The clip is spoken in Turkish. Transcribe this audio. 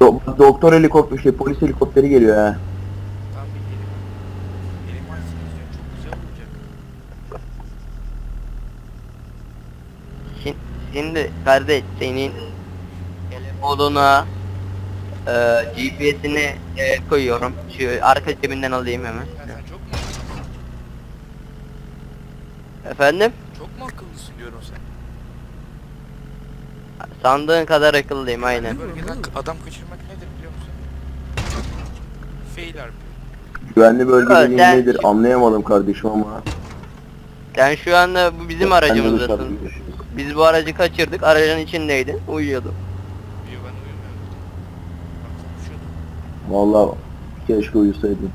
Bak doktor helikopteri şey polis helikopteri geliyor ha. Tam bir açsın izliyorum. Çok güzel olacak. Şi- Şimdi kardeş senin telefonuna e, GPS'ini e, koyuyorum. Şu arka cebinden alayım hemen. Ya sen çok mu? Efendim? Çok mu akıllısın diyorum sen. Sandığın kadar akıllıyım aynen. Bölgeden adam kaçırmak nedir biliyor musun? Fail RP. Güvenli bölge Evet, dediğin sen- nedir anlayamadım kardeşim ama. Sen şu anda bu bizim aracımızdasın. görüşürüz. Biz bu aracı kaçırdık. Aracın içindeydin. Uyuyordun. Diyor ben uyumuyorum. Bak konuşuyordum. Vallahi keşke uyusaydın.